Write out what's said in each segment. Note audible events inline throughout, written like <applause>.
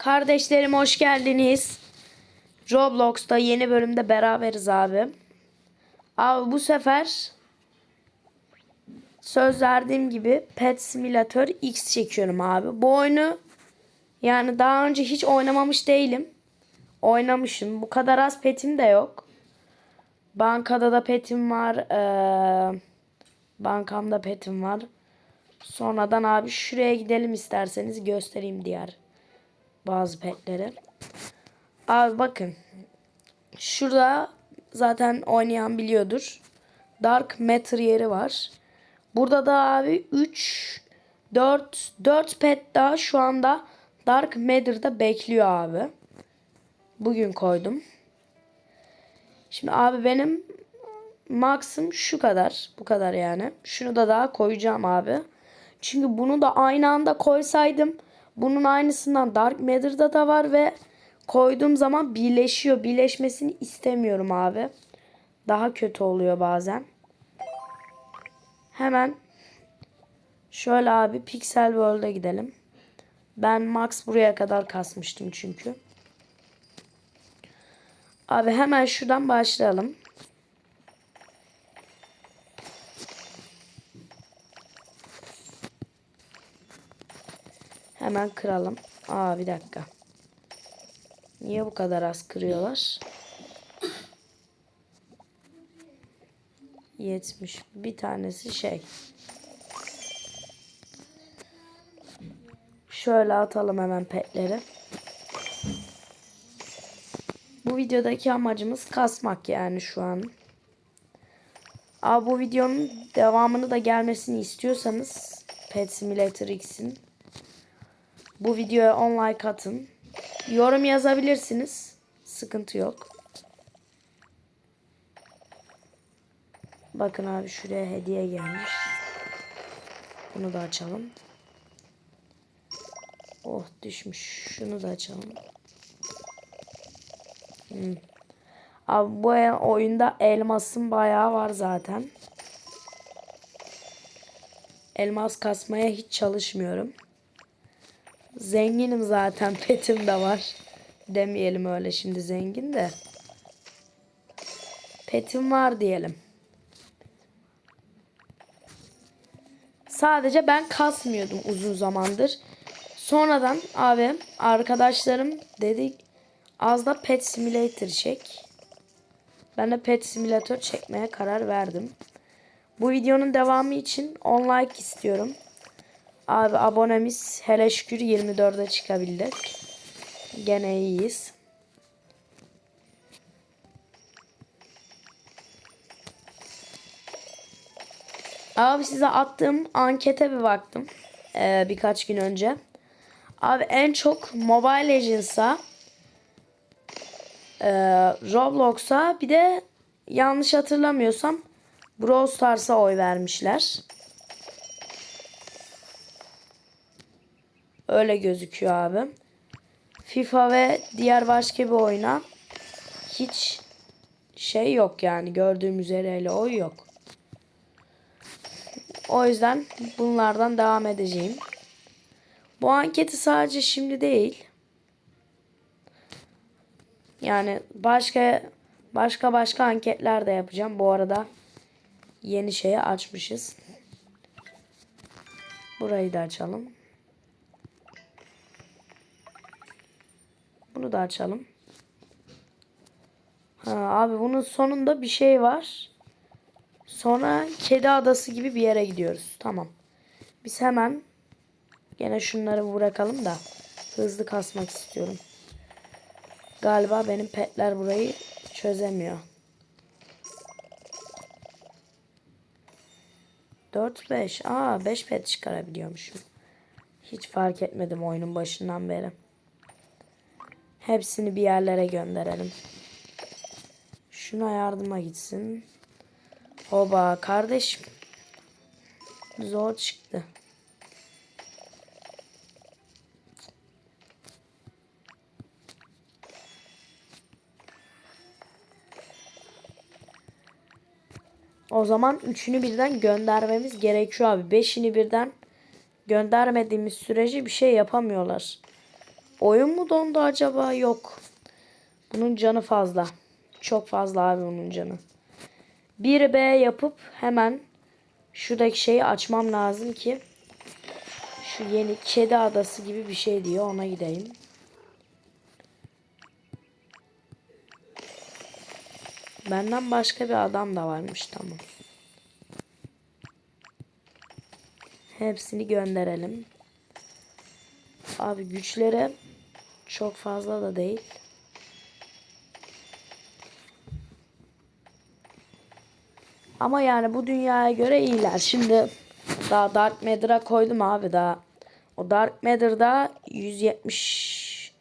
Kardeşlerim hoş geldiniz. Roblox'ta yeni bölümde beraberiz abi. Abi bu sefer söz verdiğim gibi Pet Simulator X çekiyorum abi. Bu oyunu yani daha önce hiç oynamamış değilim. Oynamışım. Bu kadar az petim de yok. Bankada da petim var. Ee, bankamda petim var. Sonradan abi şuraya gidelim isterseniz göstereyim diğer bazı petleri. Abi bakın. Şurada zaten oynayan biliyordur. Dark Matter yeri var. Burada da abi 3 4 4 pet daha şu anda Dark Matter'da bekliyor abi. Bugün koydum. Şimdi abi benim max'ım şu kadar. Bu kadar yani. Şunu da daha koyacağım abi. Çünkü bunu da aynı anda koysaydım bunun aynısından Dark Matter'da da var ve koyduğum zaman birleşiyor. Birleşmesini istemiyorum abi. Daha kötü oluyor bazen. Hemen şöyle abi Pixel World'a gidelim. Ben max buraya kadar kasmıştım çünkü. Abi hemen şuradan başlayalım. Hemen kıralım. Aa bir dakika. Niye bu kadar az kırıyorlar? 70. Bir tanesi şey. Şöyle atalım hemen petleri. Bu videodaki amacımız kasmak yani şu an. Abi bu videonun devamını da gelmesini istiyorsanız Pet Simulator X'in bu videoya 10 like atın. Yorum yazabilirsiniz. Sıkıntı yok. Bakın abi şuraya hediye gelmiş. Bunu da açalım. Oh düşmüş. Şunu da açalım. Hmm. Abi bu oyunda elmasın bayağı var zaten. Elmas kasmaya hiç çalışmıyorum. Zenginim zaten <laughs> petim de var. Demeyelim öyle şimdi zengin de. Petim var diyelim. Sadece ben kasmıyordum uzun zamandır. Sonradan abi arkadaşlarım dedik az da Pet Simulator çek. Ben de Pet Simulator çekmeye karar verdim. Bu videonun devamı için 10 like istiyorum. Abi abonemiz hele şükür 24'e çıkabildik. Gene iyiyiz. Abi size attığım ankete bir baktım. Ee, birkaç gün önce. Abi en çok Mobile Legends'a e, Roblox'a bir de yanlış hatırlamıyorsam Brawl Stars'a oy vermişler. Öyle gözüküyor abi. FIFA ve diğer başka bir oyuna hiç şey yok yani gördüğüm üzere oy yok. O yüzden bunlardan devam edeceğim. Bu anketi sadece şimdi değil. Yani başka başka başka anketler de yapacağım. Bu arada yeni şeyi açmışız. Burayı da açalım. Bunu da açalım. Ha, abi bunun sonunda bir şey var. Sonra kedi adası gibi bir yere gidiyoruz. Tamam. Biz hemen gene şunları bırakalım da hızlı kasmak istiyorum. Galiba benim petler burayı çözemiyor. 4 5. Aa 5 pet çıkarabiliyormuşum. Hiç fark etmedim oyunun başından beri. Hepsini bir yerlere gönderelim. Şuna yardıma gitsin. Oba kardeşim. Zor çıktı. O zaman üçünü birden göndermemiz gerekiyor abi. Beşini birden göndermediğimiz sürece bir şey yapamıyorlar. Oyun mu dondu acaba? Yok. Bunun canı fazla. Çok fazla abi bunun canı. 1B yapıp hemen şuradaki şeyi açmam lazım ki şu yeni kedi adası gibi bir şey diyor ona gideyim. Benden başka bir adam da varmış tamam. Hepsini gönderelim. Abi güçleri çok fazla da değil. Ama yani bu dünyaya göre iyiler. Şimdi daha Dark Matter'a koydum abi daha. O Dark Matter'da 170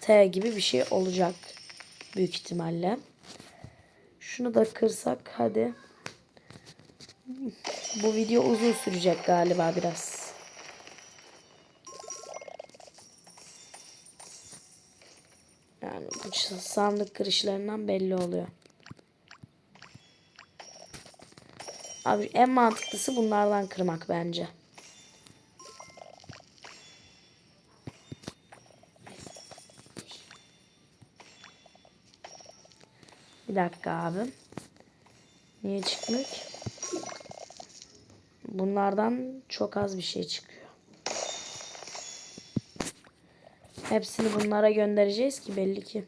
T gibi bir şey olacak. Büyük ihtimalle. Şunu da kırsak hadi. Bu video uzun sürecek galiba biraz. Sandık kırışlarından belli oluyor. Abi en mantıklısı bunlardan kırmak bence. Bir dakika abi. Niye çıkmıyor? Bunlardan çok az bir şey çıkıyor. Hepsini bunlara göndereceğiz ki belli ki.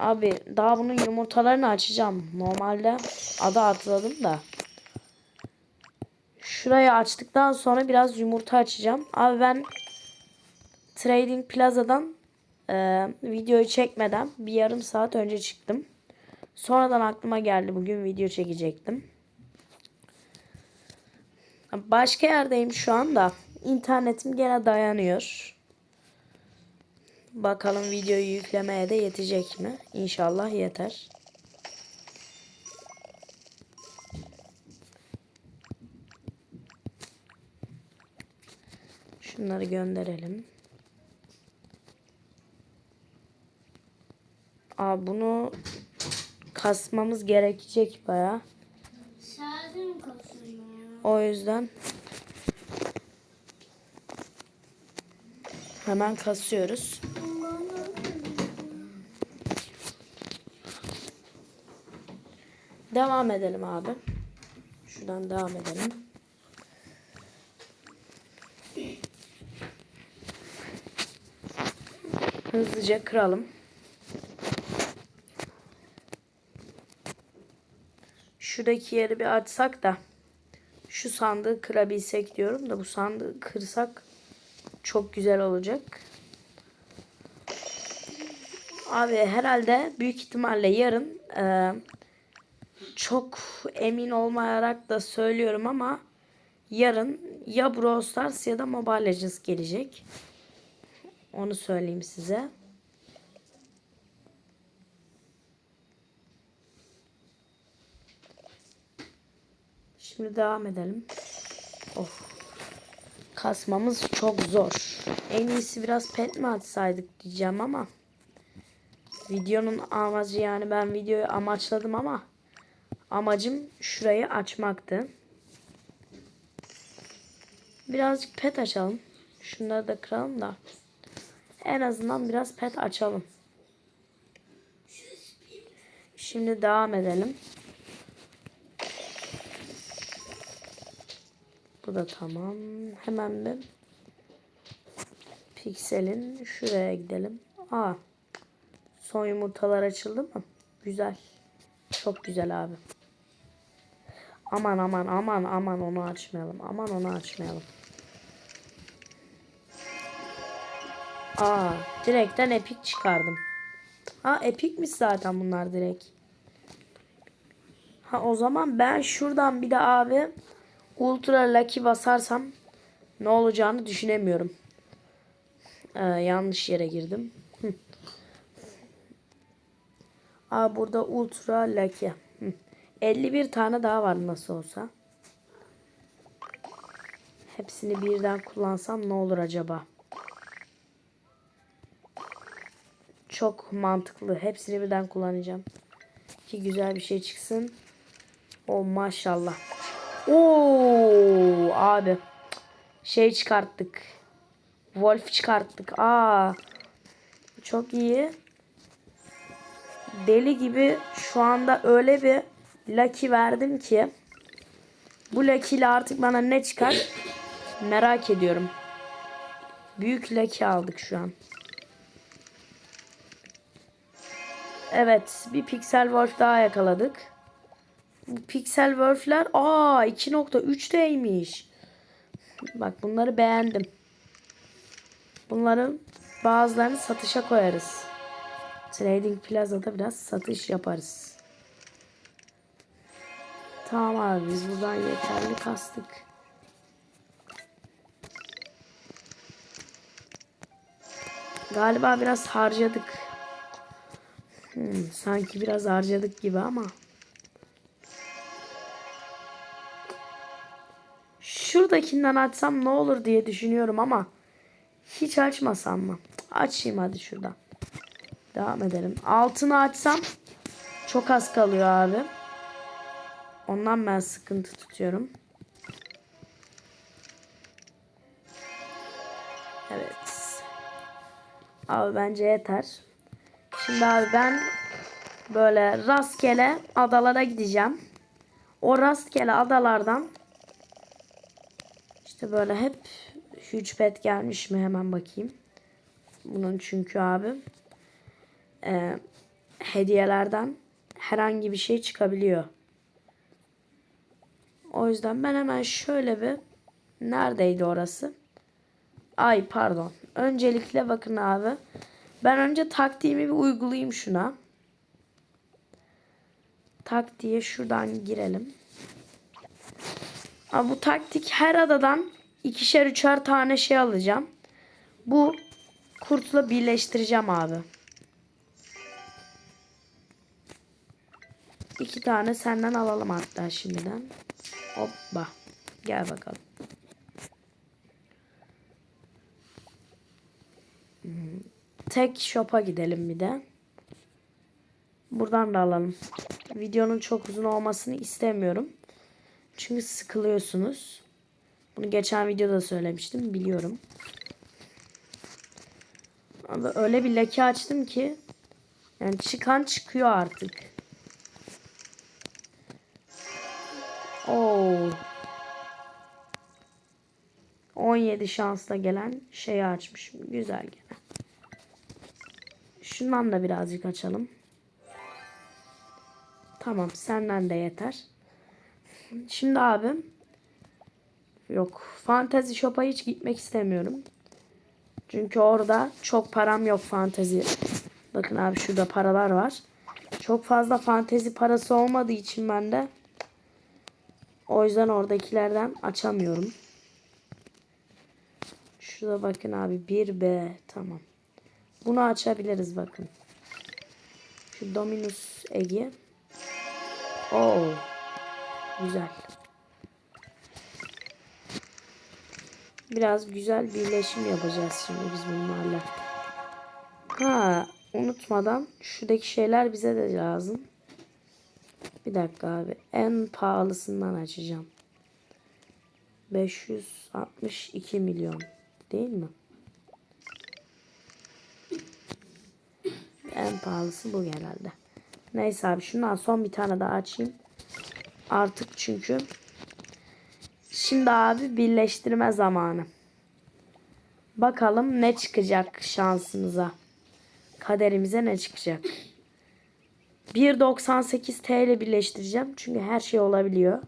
Abi daha bunun yumurtalarını açacağım. Normalde adı atladım da. Şurayı açtıktan sonra biraz yumurta açacağım. Abi ben Trading Plaza'dan e, videoyu çekmeden bir yarım saat önce çıktım. Sonradan aklıma geldi bugün video çekecektim. Başka yerdeyim şu anda. İnternetim gene dayanıyor. Bakalım videoyu yüklemeye de yetecek mi? İnşallah yeter. Şunları gönderelim. Aa, bunu kasmamız gerekecek baya. O yüzden hemen kasıyoruz. Devam edelim abi. Şuradan devam edelim. Hızlıca kıralım. Şuradaki yeri bir açsak da şu sandığı kırabilsek diyorum da bu sandığı kırsak çok güzel olacak. Abi herhalde büyük ihtimalle yarın e, çok emin olmayarak da söylüyorum ama yarın ya Brawl Stars ya da Mobile Legends gelecek. Onu söyleyeyim size. Şimdi devam edelim. Of. Kasmamız çok zor. En iyisi biraz pet mi açsaydık diyeceğim ama videonun amacı yani ben videoyu amaçladım ama amacım şurayı açmaktı. Birazcık pet açalım. Şunları da kıralım da. En azından biraz pet açalım. Şimdi devam edelim. Bu da tamam. Hemen bir pikselin şuraya gidelim. Aa. Son yumurtalar açıldı mı? Güzel. Çok güzel abi. Aman aman aman aman onu açmayalım. Aman onu açmayalım. Aa, direkten epik çıkardım. Ha epikmiş zaten bunlar direkt. Ha o zaman ben şuradan bir de abi Ultra Lucky basarsam ne olacağını düşünemiyorum. Ee, yanlış yere girdim. Aa, burada Ultra Lucky. Hı. 51 tane daha var nasıl olsa. Hepsini birden kullansam ne olur acaba? Çok mantıklı. Hepsini birden kullanacağım. Ki güzel bir şey çıksın. O maşallah. Oo abi. Şey çıkarttık. Wolf çıkarttık. Aa. Çok iyi. Deli gibi şu anda öyle bir lucky verdim ki bu lucky ile artık bana ne çıkar merak ediyorum. Büyük lucky aldık şu an. Evet, bir Pixel Wolf daha yakaladık. Bu Pixel Wolf'ler aa 2.3'deymiş. Bak bunları beğendim. Bunların bazılarını satışa koyarız. Trading Plaza'da biraz satış yaparız. Tamam abi biz buradan yeterli kastık. Galiba biraz harcadık. Hmm, sanki biraz harcadık gibi ama. Şuradakinden açsam ne olur diye düşünüyorum ama hiç açmasam mı? Açayım hadi şuradan. Devam edelim. Altını açsam çok az kalıyor abi. Ondan ben sıkıntı tutuyorum. Evet. Abi bence yeter. Şimdi abi ben böyle rastgele adalara gideceğim. O rastgele adalardan işte böyle hep huge pet gelmiş mi hemen bakayım. Bunun çünkü abi e, hediyelerden herhangi bir şey çıkabiliyor. O yüzden ben hemen şöyle bir neredeydi orası? Ay pardon. Öncelikle bakın abi. Ben önce taktiğimi bir uygulayayım şuna. Taktiğe şuradan girelim. Abi bu taktik her adadan ikişer üçer tane şey alacağım. Bu kurtla birleştireceğim abi. İki tane senden alalım hatta şimdiden. Hoppa. Gel bakalım. Hmm. Tek shop'a gidelim bir de. Buradan da alalım. Videonun çok uzun olmasını istemiyorum. Çünkü sıkılıyorsunuz. Bunu geçen videoda söylemiştim. Biliyorum. Ama öyle bir leke açtım ki yani çıkan çıkıyor artık. Oo. 17 şansla gelen şeyi açmışım. Güzel gene. Şundan da birazcık açalım. Tamam senden de yeter. Şimdi abim yok Fantasy Shop'a hiç gitmek istemiyorum. Çünkü orada çok param yok fantezi. Bakın abi şurada paralar var. Çok fazla fantezi parası olmadığı için ben de o yüzden oradakilerden açamıyorum. Şurada bakın abi 1B tamam. Bunu açabiliriz bakın. Şu Dominus Ege. Oo. Güzel. Biraz güzel birleşim yapacağız şimdi biz bunlarla. Ha, unutmadan şuradaki şeyler bize de lazım. Bir dakika abi. En pahalısından açacağım. 562 milyon. Değil mi? En pahalısı bu herhalde. Neyse abi şundan son bir tane daha açayım. Artık çünkü şimdi abi birleştirme zamanı. Bakalım ne çıkacak şansımıza. Kaderimize ne çıkacak. 1.98 TL birleştireceğim. Çünkü her şey olabiliyor.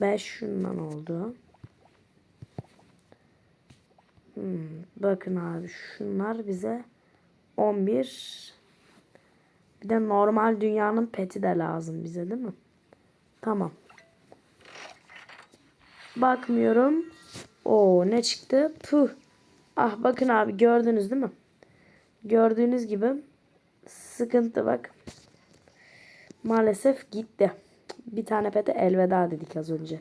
5 şundan oldu. Hmm, bakın abi şunlar bize 11 bir de normal dünyanın peti de lazım bize değil mi? Tamam. Bakmıyorum. O ne çıktı? Puh. Ah bakın abi gördünüz değil mi? Gördüğünüz gibi sıkıntı bak. Maalesef gitti. Bir tane pete elveda dedik az önce.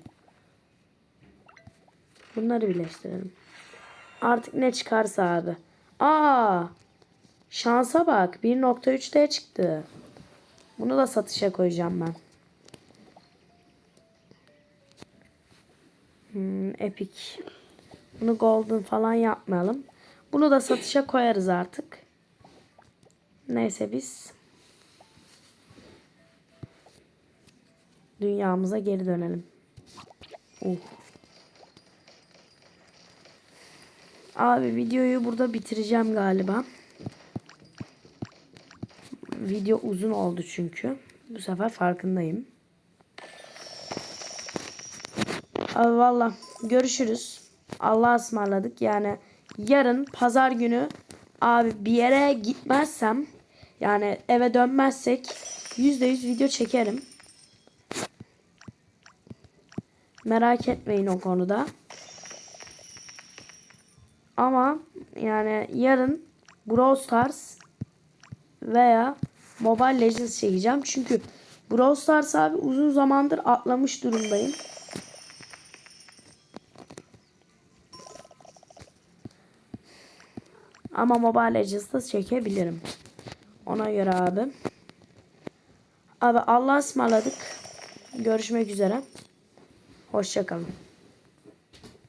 Bunları birleştirelim. Artık ne çıkarsa abi. Aa! Şansa bak. 1.3D çıktı. Bunu da satışa koyacağım ben. Hmm, Epic. Bunu golden falan yapmayalım. Bunu da satışa koyarız artık. Neyse biz dünyamıza geri dönelim. Uh. Abi videoyu burada bitireceğim galiba. Video uzun oldu çünkü. Bu sefer farkındayım. Abi valla görüşürüz. Allah'a ısmarladık. Yani yarın pazar günü abi bir yere gitmezsem yani eve dönmezsek %100 video çekerim. Merak etmeyin o konuda. Ama yani yarın Brawl Stars veya Mobile Legends çekeceğim. Çünkü Brawl Stars abi uzun zamandır atlamış durumdayım. Ama Mobile Legends'da çekebilirim. Ona göre abi. Abi Allah'a ısmarladık. Görüşmek üzere. Hoşçakalın.